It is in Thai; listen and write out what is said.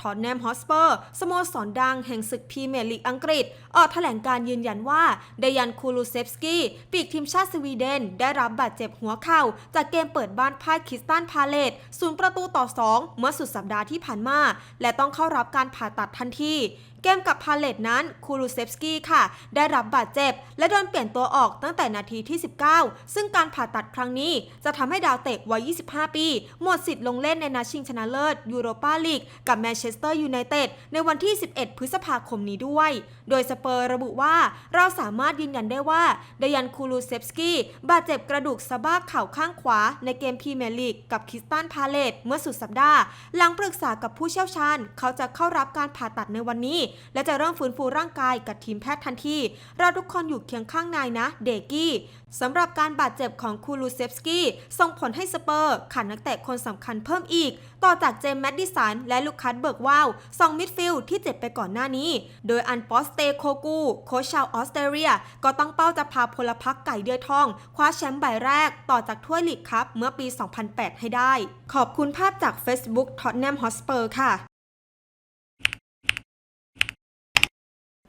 ทอนแนมฮอสเปอร์สโมสรดังแห่งศึกพรีเมียร์ลีกอังกฤษ ออกแถลงการยืนยันว่าเดยันคูลูเซฟสกี้ปีกทีมชาติสวีเดน ได้รับบาดเจ็บหัวเข่า จากเกมเปิดบ้านพ่ายคริสตันพาเลตศูนย์ประตูต่อ 2 เมื่อสุดสัปดาห์ที่ผ่านมา และต้องเข้ารับการผ่าตัดทันทีเกมกับพาเลตนั้นคูลูเซฟสกี้ค่ะ ได้รับบาดเจ็บ และโดนเปลี่ยนตัวออกตั้งแต่นาทีที่ 19 ซึ่งการผ่าตัดครั้งนี้จะทำให้ดาวเตะวัย 25 ปี หมดสิทธิ์ลงเล่นในนัดชิงชนะเลิศยูโรปาลีกกับแมนเชสเตอร์ยูไนเต็ดในวันที่ 11 พฤษภาคมนี้ด้วย โดยสเปอร์ระบุว่าเราสามารถยืนยันได้ว่าเดยันคูลูเซฟสกี้บาดเจ็บกระดูกสะบ้าเข่าข้างขวา ในเกมพรีเมียร์ลีกกับคริสตันพาเลตเมื่อสุดสัปดาห์ หลังปรึกษากับผู้เชี่ยวชาญ เขาจะเข้ารับการผ่าตัดในวันนี้และจะเริ่มฟื้นฟูร่างกายกับทีมแพทย์ทันทีเราทุกคนอยู่เคียงข้างนายนะ เดกี้สำหรับการบาดเจ็บของคูลูเซฟสกี้ส่งผลให้สเปอร์ขาดนักเตะคนสำคัญเพิ่มอีก ต่อจากเจมส์แมดดิสันและลูคัสเบิร์กวาวสองมิดฟิลด์ที่เจ็บไปก่อนหน้านี้ โดยอันปอสเตโคกูโคชชาวออสเตรเลีย ก็ต้องเป้าจะพาพลพรรคไก่เดือยทอง คว้าแชมป์ใบแรก ต่อจากถ้วยลีกครับเมื่อปี 2008 ให้ได้ ขอบคุณภาพจาก Facebook Tottenham Hotspur ค่ะ